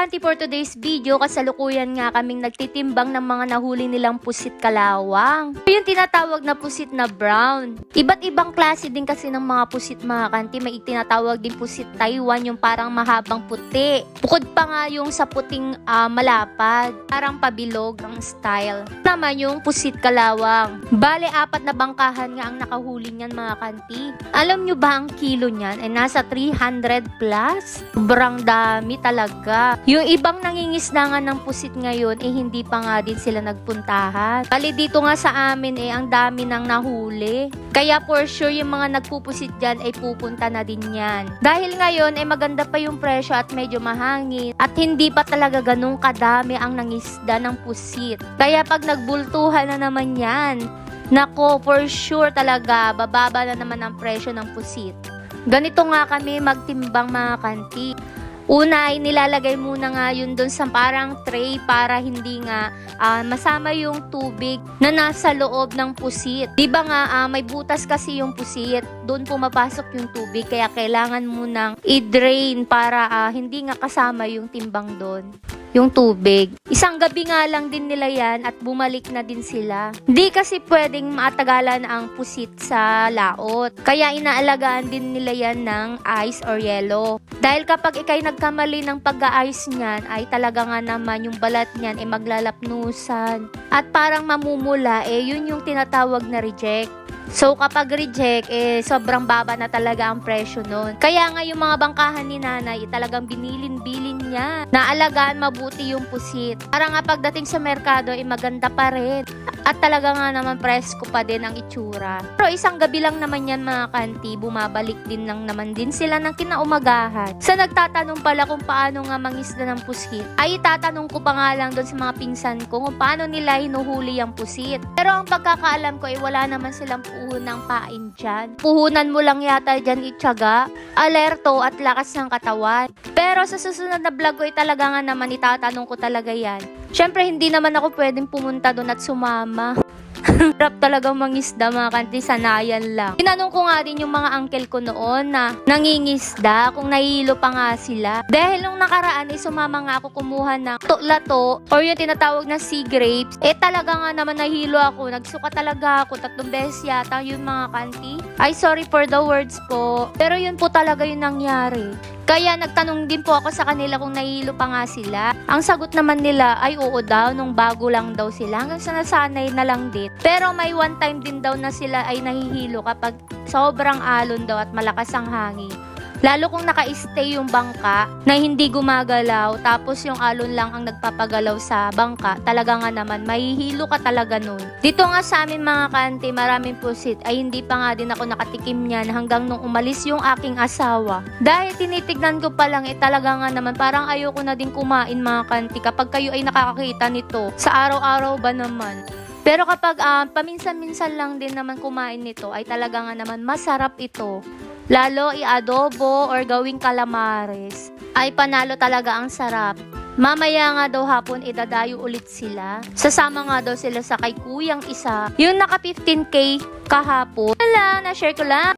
kanti for today's video, kasalukuyan nga kaming nagtitimbang ng mga nahuli nilang pusit kalawang. Yung tinatawag na pusit na brown. Iba't ibang klase din kasi ng mga pusit mga kanti. May tinatawag din pusit Taiwan, yung parang mahabang puti. Bukod pa nga yung sa puting ah, malapad, parang pabilog ang style. Naman yung pusit kalawang. Bale, apat na bangkahan nga ang nakahuli niyan mga kanti. Alam nyo ba ang kilo niyan ay nasa 300 plus? Sobrang dami talaga. Yung ibang nangingisdangan ng pusit ngayon eh hindi pa nga din sila nagpuntahan. Bali dito nga sa amin eh ang dami nang nahuli. Kaya for sure yung mga nagpupusit dyan ay pupunta na din yan. Dahil ngayon ay maganda pa yung presyo at medyo mahangin at hindi pa talaga ganun kadami ang nangisda ng pusit. Kaya pag nagbultuhan na naman yan, nako for sure talaga bababa na naman ang presyo ng pusit. Ganito nga kami magtimbang mga kanti. Una ay nilalagay muna nga yun doon sa parang tray para hindi nga ah, masama yung tubig na nasa loob ng pusit. Di ba nga ah, may butas kasi yung pusit, doon pumapasok yung tubig kaya kailangan munang i-drain para ah, hindi nga kasama yung timbang doon yung tubig. Isang gabi nga lang din nila yan at bumalik na din sila. Di kasi pwedeng matagalan ang pusit sa laot. Kaya inaalagaan din nila yan ng ice or yellow. Dahil kapag ikay nagkamali ng pag-ice niyan, ay talaga nga naman yung balat niyan ay maglalapnusan. At parang mamumula, eh yun yung tinatawag na reject. So kapag reject, eh sobrang baba na talaga ang presyo nun. Kaya nga yung mga bangkahan ni nanay, eh, talagang binilin-bilin niya. Naalagaan mabuti yung pusit. Para nga pagdating sa merkado, eh maganda pa rin. At talaga nga naman presko pa din ang itsura. Pero isang gabi lang naman yan mga kanti, bumabalik din lang naman din sila ng kinaumagahan. Sa nagtatanong pala kung paano nga mangisda ng pusit, ay itatanong ko pa nga lang doon sa mga pinsan ko kung paano nila hinuhuli ang pusit. Pero ang pagkakaalam ko ay wala naman silang puhunang pain dyan. Puhunan mo lang yata dyan itsaga, alerto at lakas ng katawan. Pero sa susunod na vlog ko ay talaga nga naman itatanong ko talaga yan. Siyempre, hindi naman ako pwedeng pumunta doon at sumama. Rap talagang mangisda mga kanti, sanayan lang. Tinanong ko nga din yung mga uncle ko noon na nangingisda kung nahihilo pa nga sila. Dahil nung nakaraan ay sumama nga ako kumuha ng to-lato or yung tinatawag na sea grapes. Eh talaga nga naman nahilo ako. Nagsuka talaga ako. Tatlong beses yata yung mga kanti. Ay sorry for the words po. Pero yun po talaga yung nangyari. Kaya nagtanong din po ako sa kanila kung nahihilo pa nga sila. Ang sagot naman nila ay oo daw nung bago lang daw sila hanggang sa nasanay na lang din. Pero may one time din daw na sila ay nahihilo kapag sobrang alon daw at malakas ang hangin. Lalo kung naka-stay yung bangka na hindi gumagalaw tapos yung alon lang ang nagpapagalaw sa bangka, talaga nga naman mahihilo ka talaga nun. Dito nga sa amin mga kanti, maraming pusit ay hindi pa nga din ako nakatikim niyan hanggang nung umalis yung aking asawa. Dahil tinitignan ko pa lang eh talaga nga naman parang ayoko na din kumain mga kanti kapag kayo ay nakakakita nito. Sa araw-araw ba naman? Pero kapag ah, paminsan-minsan lang din naman kumain nito ay talaga nga naman masarap ito. Lalo i-adobo or gawing calamares ay panalo talaga ang sarap. Mamaya nga daw hapon idadayo ulit sila. Sasama nga daw sila sa kay kuyang isa. Yung naka 15k kahapon. Wala, na-share ko lang.